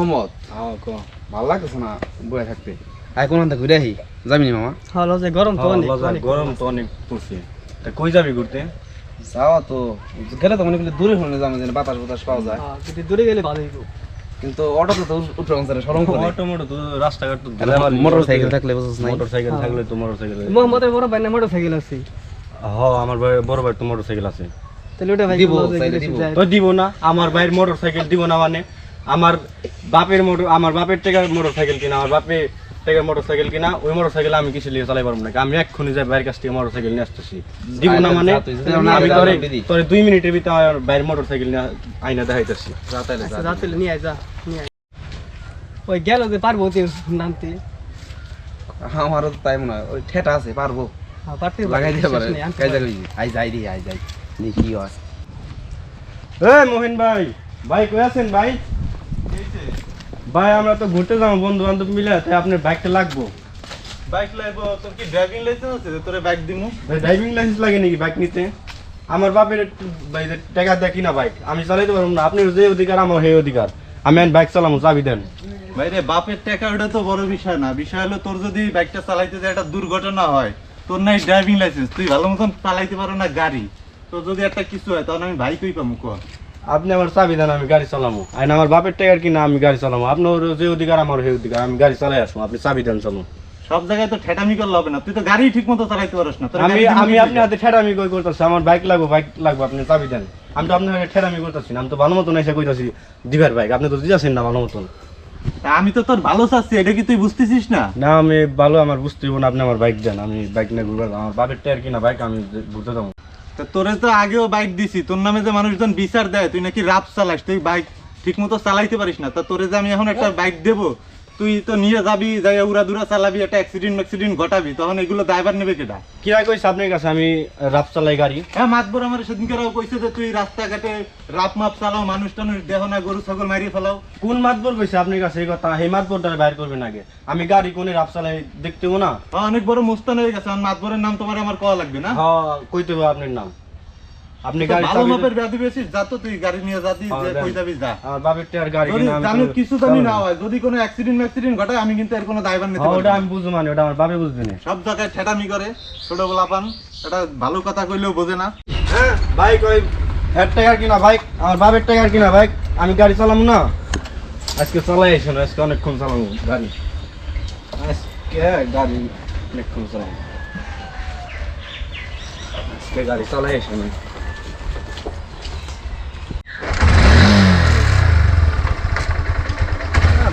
হ্যাঁ ভালো লাগতেছে না বয়ে থাকতে? আয় কোন আনতে ঘুরে আহি যাবি নি মামা? হলো যে গরম তো অনেক গরম তো অনেক পড়ছে তা কই যাবি ঘুরতে যাওয়া তো। গেলে তো করলে দূরে হলে যাবে যেন বাতাস বাতাস পাওয়া যায়। হ্যাঁ, যদি দূরে গেলে ভালো হইব। কিন্তু অটোতে তো উঠে অঞ্চলে সরম করে। অটো মোটো তো রাস্তাঘাট তো মোটর সাইকেল থাকলে বুঝছিস নাই? মোটর সাইকেল থাকলে তো মোটর সাইকেল মোহাম্মদের বড় ভাই না মোটর সাইকেল আছে? হ আমার ভাই বড় ভাই তো মোটর সাইকেল আছে। তাহলে ওটা ভাই দিব। তো দিব। না আমার ভাইয়ের মোটর সাইকেল দিব না মানে। আমার বাপের মোটর আমার বাপের টাকার মোটর সাইকেল কিনা আমার বাপের টাকার মোটর সাইকেল কিনা ওই মোটর সাইকেল আমি কিছু নিয়ে চালাই পারব না আমি এক্ষুনি যাই বাইরের কাছ থেকে মোটর সাইকেল নিয়ে আসতেছি। দিব না মানে আমি তোরে তোরে দুই মিনিটের ভিতরে আমার বাইরের মোটর সাইকেল নিয়ে আইনা দেখাইতেছি। আচ্ছা নিয়ে আয় যা ওই গেল যে পারব তুই নামতে। আমারও তো তাই মনে হয় ওই ঠেটা আছে পারব। হ্যাঁ, পারতে লাগাই দিতে পারে। শেষ নেই, আনতে কাজ পারে। আই যাই রে আই যাই। দেখি কি হয়? এই মোহিন ভাই ভাই কই আছেন ভাই? ভাই আমরা তো ঘুরতে যাব বন্ধু বান্ধব মিলে তাই আপনার বাইকটা লাগবো। বাইক লাগবো তোর কি ড্রাইভিং লাইসেন্স আছে? তোরে বাইক দিমু। ভাই ড্রাইভিং লাইসেন্স লাগে নাকি বাইক নিতে? আমার বাপের ভাই টাকা দেখি না বাইক আমি চালাইতে পারব না। আপনার যে অধিকার আমার সেই অধিকার। আমি বাইক চালাবো চাবি দেন। ভাই রে বাপের টাকা ওটা তো বড় বিষয় না। বিষয় হলো তোর যদি বাইকটা চালাইতে যায় একটা দুর্ঘটনা হয় তোর নাই ড্রাইভিং লাইসেন্স তুই ভালো মতন চালাইতে পারো না গাড়ি। তোর যদি একটা কিছু হয় তাহলে আমি ভাই কই পাবো কর। আপনি আমার চাবি দেন আমি গাড়ি চালাবো আর আমার বাপের টাকার কিনা আমি গাড়ি চালাবো আপনার যে অধিকার আমার সেই অধিকার। আমি গাড়ি চালাই আসব আপনি চাবি দেন চালু সব জায়গায় তো ঠেটামি করলে হবে না। তুই তো গাড়ি ঠিক মতো চালাইতে পারিস না। আমি আমি আপনি হাতে ঠেরামি কই করতেছি? আমার বাইক লাগবো বাইক লাগবো আপনি চাবি দেন। আমি তো আপনার করতেছি না। আমি তো ভালো মতন এসে কইতাছি দিবার বাইক আপনি তো দিতেছেন না ভালো মতন। তা আমি তো তোর ভালো চাচ্ছি এটা কি তুই বুঝতেছিস না? না আমি ভালো আমার বুঝতে না আপনি আমার বাইক দেন। আমি বাইক ঘুরবো আমার বাপের টায়ার কিনা বাইক আমি ঘুরতে যাব তা তোরে তো আগেও বাইক দিছি তোর নামে যে মানুষজন বিচার দেয় তুই নাকি রাপ চালাস তুই বাইক ঠিক মতো চালাইতে পারিস না। তা তোরে যে আমি এখন একটা বাইক দেবো তুই তো নিয়ে যাবি যাই উড়া দুরা চালাবি একটা অ্যাক্সিডেন্ট ম্যাক্সিডেন্ট ঘটাবি তখন এগুলো দায়বার নেবে কেটা কিরা কইছে আপনার কাছে? আমি রাপ চালাই গাড়ি। হ্যাঁ মাতবর আমার সেদিনকারও কইছে যে তুই রাস্তাঘাটে রাপ মাপ চালাও মানুষ টানুষ দেহ না গরু ছাগল মারিয়ে ফেলাও। কোন মাতবর কইছে আপনার কাছে এই কথা? এই মাতবরটা বাইর করবেন আগে। আমি গাড়ি কোনে রাপ চালাই দেখতে হব না? অনেক বড় মুস্তান হয়ে গেছে মাতবরের নাম তোমার আমার কওয়া লাগবে না? হ্যাঁ কইতে হবে আপনার নাম। আপনি গাড়ি ভালো মাপের। ব্যাধি বেশি যা তো তুই গাড়ি নিয়ে যাবি হ্যাঁ, যে কই যাবি যা। বাপের টায়ার গাড়ি কিনা আমি জানো কিছু জানি না হয় যদি কোনো অ্যাক্সিডেন্ট ম্যাক্সিডেন্ট ঘটায় আমি কিন্তু এর কোনো দায়ভার নিতে হ্যাঁ, পারব ওটা আমি বুঝব মানে ওটা আমার বাপে বুঝবে না। সব জায়গায় ঠেটামি করে ছোট এটা ভালো কথা কইলেও বোঝে না। হ্যাঁ বাইক ওই এক টাকার কিনা বাইক আমার বাপের টাকার কিনা বাইক আমি গাড়ি চালাবো না। আজকে চালাই আসেন আজকে অনেকক্ষণ চালাবো গাড়ি। আজকে গাড়ি অনেকক্ষণ চালাবো আজকে গাড়ি চালাই আসেন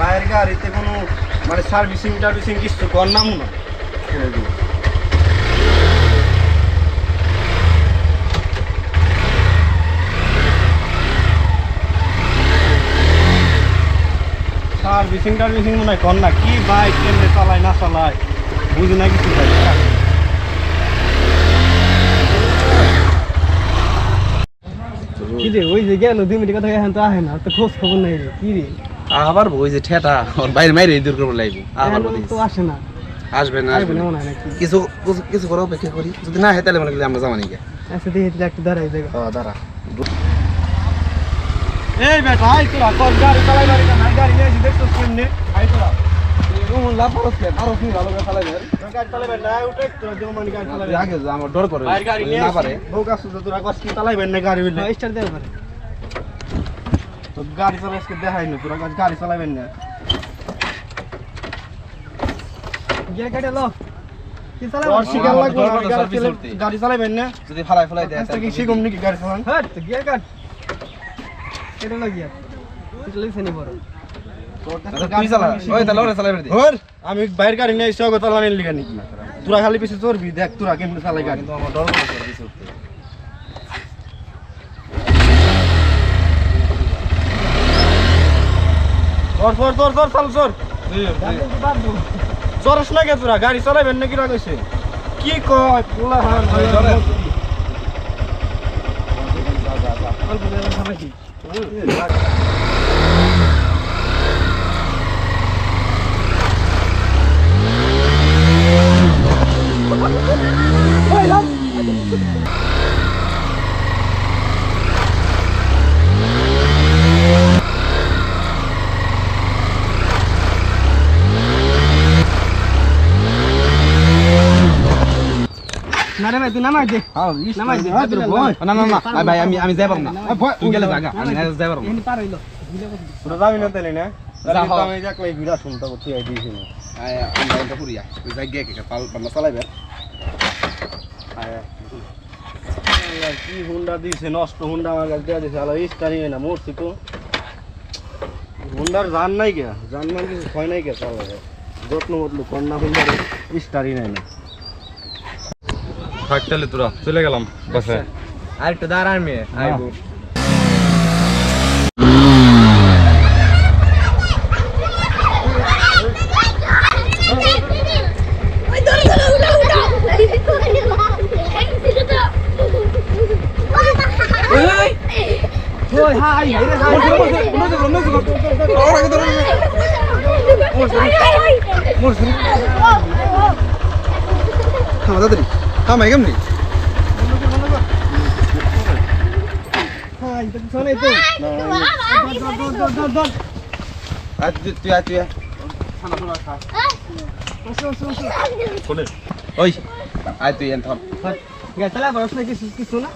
বাইরের গাড়িতে কোনো মানে সার্ভিসিং টার্ভিসিং কিছু কর নামও না। সার্ভিসিং টার্ভিসিং মনে হয় কর না, কি বাইক, কেমনে চালায়, না চালায়, বুঝি না কিছু কি রে, ওই যে গেল, দুই মিনিট কথা এখন তো আহে না তো খোঁজ খবর নাই রে, কি রে আবার ওই যে ঠেটা ওর বাইরে মাইরে দূর করব লাগবে। আবার তো আসে না। আসবে না আসবে না হয় কিছু কিছু- করে অপেক্ষা করি। যদি না হয় তাহলে মনে করি আমরা যাব নাকি। আচ্ছা দেখি তাহলে একটু দাঁড়াই দেখো। ও দাঁড়া। এই বেটা আই তোরা কর গাড়ি চালাই গাড়ি না গাড়ি নিয়ে এসে দেখছ আই তোরা। ডর করে গাড়ি নিয়ে না পারে। বউ কাছে তোরা কষ্ট চালাইবেন না গাড়ি স্টার্ট দেওয়া পারে তো গাড়ি চালাই আজকে দেখাই না তোরা গাড়ি চালাবেন না। গিয়ে কাটে লো। গাড়ি চালাবেন না। যদি ফালাই ফালাই দেয় আজকে কি নাকি গাড়ি চালান? হ্যাঁ গিয়ে কাট। কেটে লো গিয়া। বড়। চালা। আমি বাইরের গাড়ি নিয়ে এসে চালানের নাকি? তোরা খালি পিছিয়ে চড়বি দেখ তোরা কেমনে চালাই গাড়ি। আমার ডর করে সার্ভিস করতে চর চর চর চর চাল চর চরস না কে তোরা গাড়ি চালাবেন নাকি রাখছে কি কয় পোলা হান নামাই তুই নামাই দে হ্যাঁ নামাই দে না না না ভাই, ভাই আমি আমি যাই পারব না তুই গেলে জায়গা আমি যাই পারব না এখানে পার হইল তোরা যাবি না তাহলে না যা, তাহলে তো হও। আমি দেখলাই ঘুরা শুনতে তুই আই দিয়েছি না আয় আমরা এটা করি তুই যাই গিয়ে কে পাল পাল্লা চালাইবে আল্লাহ, কি হুন্ডা দিছে নষ্ট হুন্ডা আমার কাছে দেওয়া দিছে আল্লাহ স্টারিং না মরছি তো হুন্ডার জান নাই কে জান মান কিছু হয় নাই কে চালা যত্ন মতলু কন্যা হুন্ডার স্টারি নাই না থাক তাহলে তোরা চলে গেলাম বাসায় আর একটু দাঁড়ান মেয়ে আইবো Ay, থামা থামা কেমনি ওই আয় তুই থাম। চালা বড় কিছু কিছু না?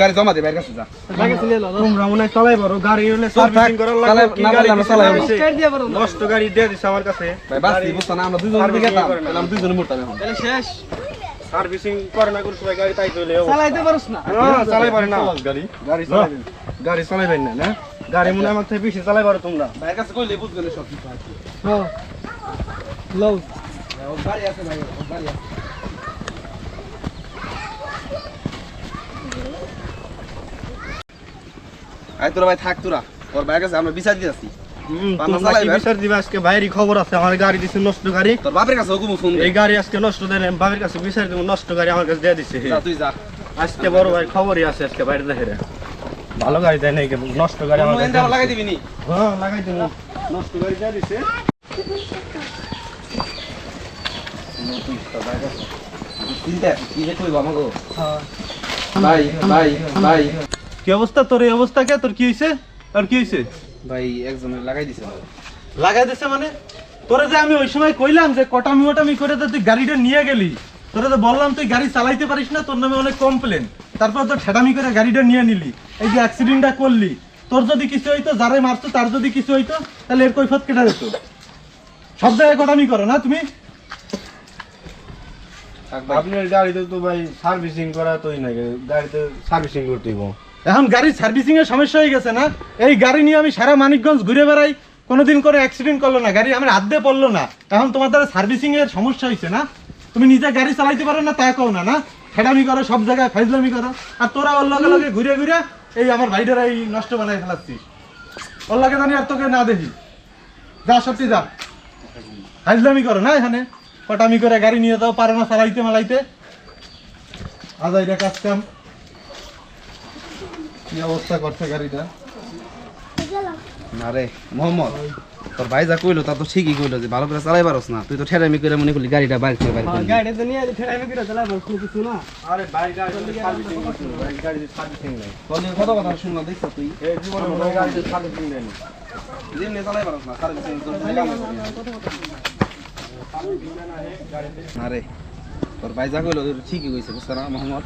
গাড়ি জমা দে ভাই কাছে যা। তোমরা মনে চালাই পারো গাড়ি হলে। সার্ভিসিং করার বড় নষ্ট গাড়ি দিয়ে দিছে আমার কাছে। ভাই বাসি বুঝছ না আমরা দুজন দিকে যেতাম আমরা দুজনে মরতাম এখন তাহলে শেষ। সার্ভিসিং করে না করছে ভাই গাড়ি তাই চলে চালাইতে পারছ না। না চালাই পারে না। গাড়ি। গাড়ি চালাই গাড়ি চালাই না না? গাড়ি মনে আমার থেকে বেশি চালাই পারো তোমরা। ভাইয়ের কাছে কইলে বুঝবে না সব কিছু আছে লও গাড়ি আছে ভাই গাড়ি আছে। আয় তোরা ভাই থাক তোরা। তোর ভাইয়ের কাছে আমরা বিচার দিয়ে বাইরে খবর আছে আমার গাড়ি দিছে নষ্ট গাড়ি। তোর বাপের কাছে হুকুম এই গাড়ি আজকে নষ্ট দেন বাবার কাছে বিচার দিব নষ্ট গাড়ি আমার কাছে দিয়ে দিছে তুই যা। আজকে বড় ভাই খবরই আছে আজকে বাইরে দেখে ভালো গাড়ি দেয় নাই নষ্ট গাড়ি আমার দিয়ে লাগাই দিবি নি? হ্যাঁ লাগাই দিন নষ্ট গাড়ি দিয়ে দিছে। চিন্তা কি যে কইব আমাকে হ্যাঁ। ভাই ভাই ভাই। কি অবস্থা? তোর এই অবস্থা কে? তোর কি হইছে? আর কি হইছে? ভাই একজনের লাগাই দিছে লাগাই দিছে মানে? তোরে যে আমি ওই সময় কইলাম যে কটামি ওটামি করে তো তুই গাড়িটা নিয়ে গেলি তোরে তো বললাম তুই গাড়ি চালাইতে পারিস না তোর নামে অনেক কমপ্লেন তারপর তো ঠেটামি করে গাড়িটা নিয়ে নিলি এই যে অ্যাক্সিডেন্টটা করলি। তোর যদি কিছু হইতো যারে মারতো তার যদি কিছু হইতো তাহলে এর কৈফত কেটে যেত সব জায়গায় কটামি করো না তুমি? আপনার গাড়িতে তো ভাই সার্ভিসিং করা তোই না গাড়িতে সার্ভিসিং করতে হইব। এখন গাড়ির সার্ভিসিং এর সমস্যা হয়ে গেছে না? এই গাড়ি নিয়ে আমি সারা মানিকগঞ্জ ঘুরে বেড়াই, কোনোদিন করে অ্যাক্সিডেন্ট করল না। গাড়ি আমার হাত পড়ল না। এখন তোমার দ্বারা সার্ভিসিং এর সমস্যা হয়েছে না? তুমি নিজে গাড়ি চালাইতে পারো না, তা কও না না? ফেডামি করো, সব জায়গায় ফাইজলামি করো। আর তোরা ওর লগে লগে ঘুরে ঘুরে এই আমার ভাইটারা এই নষ্ট বানাই ফেলাচ্ছিস। ওর লাগে জানি আর তোকে না দেখি। যা, সত্যি যা। ফাইজলামি করো না এখানে? পটামি করে গাড়ি নিয়ে যাও, পারো না চালাইতে মালাইতে। আজাই রে কাজ কাম। কি অবস্থা করছে গাড়িটা? না রে মোহাম্মদ তোর ভাই যা কইলো তা তো ঠিকই কইলো যে ভালো করে চালাই পারস না। তুই তো ঠেরামি করে মনে করলি গাড়িটা বাইরে থেকে বাইরে করলি। গাড়ি তো নিয়ে ঠেড়াই করে চালা বড় কিছু না। আরে ভাই গাড়িতে সার্ভিসিং ভাই গাড়িতে সার্ভিসিং নাই। বললি কত কথা শুনলাম দেখছ তুই? এই জীবনে মনে সার্ভিসিং নেই। যেমনি চালাই পারস না সার্ভিসিং তোর জায়গা নাই। না রে তোর ভাই যা কইলো ঠিকই কইছে বুঝছ না মোহাম্মদ?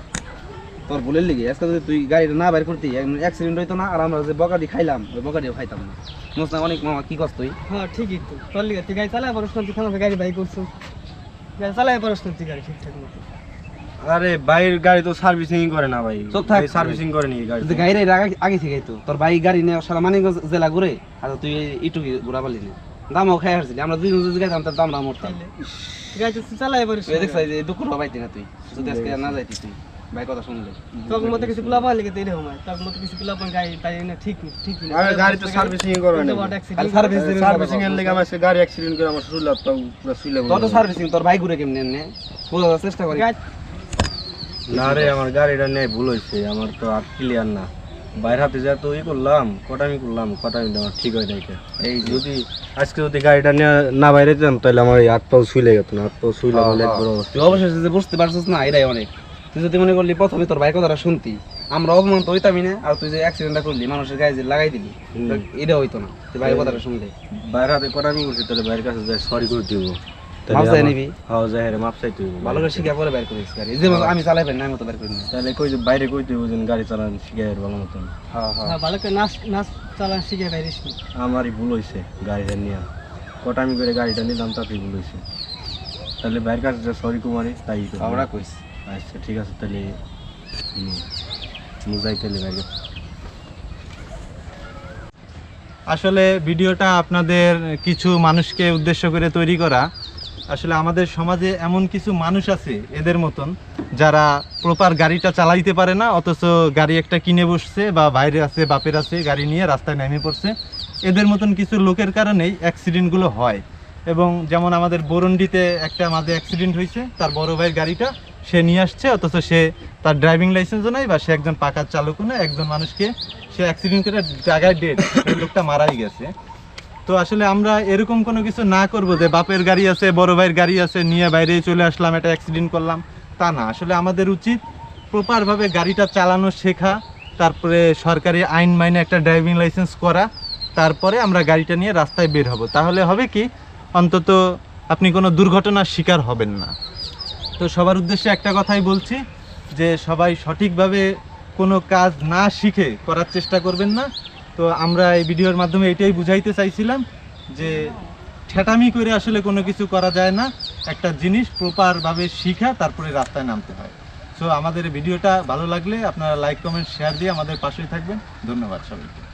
তোর ভুলের লিগে। আজকে যদি তুই গাড়িটা না বাইর করতি অ্যাক্সিডেন্ট হইতো না আর আমরা যে বকাটি খাইলাম ওই বকাটিও খাইতাম না। বুঝছ না অনেক মামা কি কষ্ট তুই? হ্যাঁ ঠিকই তো। তোর লিগে তুই গাড়ি চালাই পারছ না তুই খানা গাড়ি বাই করছ। গাড়ি চালাই পারছ না তুই গাড়ি ঠিকঠাক মতো। আরে বাইরের গাড়ি তো সার্ভিসিং করে না ভাই। চুপ থাক। সার্ভিসিং করে নি গাড়ি তুই গাড়ি আগে আগে থেকে তো তোর ভাই গাড়ি নিয়ে সারা মানিকগঞ্জ জেলা ঘুরে আর তুই ইটুকি ঘুরা পারলি না। দামও খাই আসছিলি আমরা দুই যদি গাইতাম তার দাম দাম উঠতাম তাইলে গাড়ি তো চালাই পারিস দেখছিস দুঃখ পাইতি না তুই যদি আজকে না যাইতি তুই। ভাই কথা শুনলে তোর মতো কিছু গুলা পাওয়া লেগে তো হয় তোর মতো কিছু গুলা পাওয়া গাড়ি তাই না? ঠিক ঠিক না। আরে গাড়ি তো সার্ভিসিং করে না আর সার্ভিস সার্ভিসিং এর লেগে আমার গাড়ি অ্যাক্সিডেন্ট করে আমার শুনলাম তো পুরো শুইলে তোর সার্ভিসিং তোর ভাই ঘুরে কেমনে নে বোঝার চেষ্টা করি। না রে আমার গাড়িটা নেই ভুল হয়েছে আমার তো আর ক্লিয়ার না। বাইরে হাতে যা তো ই করলাম কটামি করলাম কটামি আমার ঠিক হয়ে দেখে এই যদি আজকে যদি গাড়িটা নিয়ে না বাইরে যেতাম তাহলে আমার এই হাত পাও শুইলে গেত না হাত পাও শুইলে যে বুঝতে পারছিস না এটাই অনেক। তুই যদি মনে করলি প্রথমে তোর ভাই কথাটা শুনতি আমরা অপমান তো হইতামই না আর তুই যে অ্যাক্সিডেন্টটা করলি মানুষের গায়ে যে লাগাই দিলি এটা হইতো না তুই ভাই কথাটা শুনলে। বাইরে হাতে কটামি করছি তাহলে বাইরের কাছে যাই সরি করে দিব। তাহলে মাপ চাই নিবি? হ্যাঁ যাই রে মাপ চাইতে হইব। ভালো করে শিখে পরে বের করিস গাড়ি। যে আমি চালাই পারি না আমি বের করি না। তাহলে কই যে বাইরে কই তুই বুঝেন গাড়ি চালান শিখে আর ভালো মতন। হ্যাঁ হ্যাঁ। হ্যাঁ ভালো করে নাচ নাচ চালান শিখে নি আমারই ভুল হয়েছে গাড়িটা নিয়ে। কটা আমি করে গাড়িটা নিলাম তাতেই ভুল হয়েছে তাহলে বাইরের কাছে সরি কুমারী তাই তো আমরা কইস আচ্ছা ঠিক আছে, তাহলে মুজাই তাহলে বাইরে। আসলে ভিডিওটা আপনাদের কিছু মানুষকে উদ্দেশ্য করে তৈরি করা। আসলে আমাদের সমাজে এমন কিছু মানুষ আছে এদের মতন, যারা প্রপার গাড়িটা চালাইতে পারে না, অথচ গাড়ি একটা কিনে বসছে বা বাইরে আছে, বাপের আছে, গাড়ি নিয়ে রাস্তায় নেমে পড়ছে। এদের মতন কিছু লোকের কারণেই অ্যাক্সিডেন্টগুলো হয়। এবং যেমন আমাদের বরন্ডিতে একটা মাঝে অ্যাক্সিডেন্ট হয়েছে, তার বড় ভাইয়ের গাড়িটা সে নিয়ে আসছে, অথচ সে তার ড্রাইভিং লাইসেন্সও নাই বা সে একজন পাকার চালকও নয় একজন মানুষকে সে অ্যাক্সিডেন্ট করে জায়গায় ডেড লোকটা মারাই গেছে। তো আসলে আমরা এরকম কোনো কিছু না করব যে বাপের গাড়ি আছে, বড় ভাইয়ের গাড়ি আছে, নিয়ে বাইরে চলে আসলাম, একটা অ্যাক্সিডেন্ট করলাম, তা না। আসলে আমাদের উচিত প্রপারভাবে গাড়িটা চালানো শেখা, তারপরে সরকারি আইন মাইনে একটা ড্রাইভিং লাইসেন্স করা, তারপরে আমরা গাড়িটা নিয়ে রাস্তায় বের হব। তাহলে হবে কি, অন্তত আপনি কোনো দুর্ঘটনার শিকার হবেন না। তো সবার উদ্দেশ্যে একটা কথাই বলছি যে সবাই সঠিকভাবে কোনো কাজ না শিখে করার চেষ্টা করবেন না। তো আমরা এই ভিডিওর মাধ্যমে এটাই বুঝাইতে চাইছিলাম যে ঠেটামি করে আসলে কোনো কিছু করা যায় না। একটা জিনিস প্রপারভাবে শিখা, তারপরে রাস্তায় নামতে হয়। সো আমাদের ভিডিওটা ভালো লাগলে আপনারা লাইক কমেন্ট শেয়ার দিয়ে আমাদের পাশেই থাকবেন। ধন্যবাদ সবাইকে।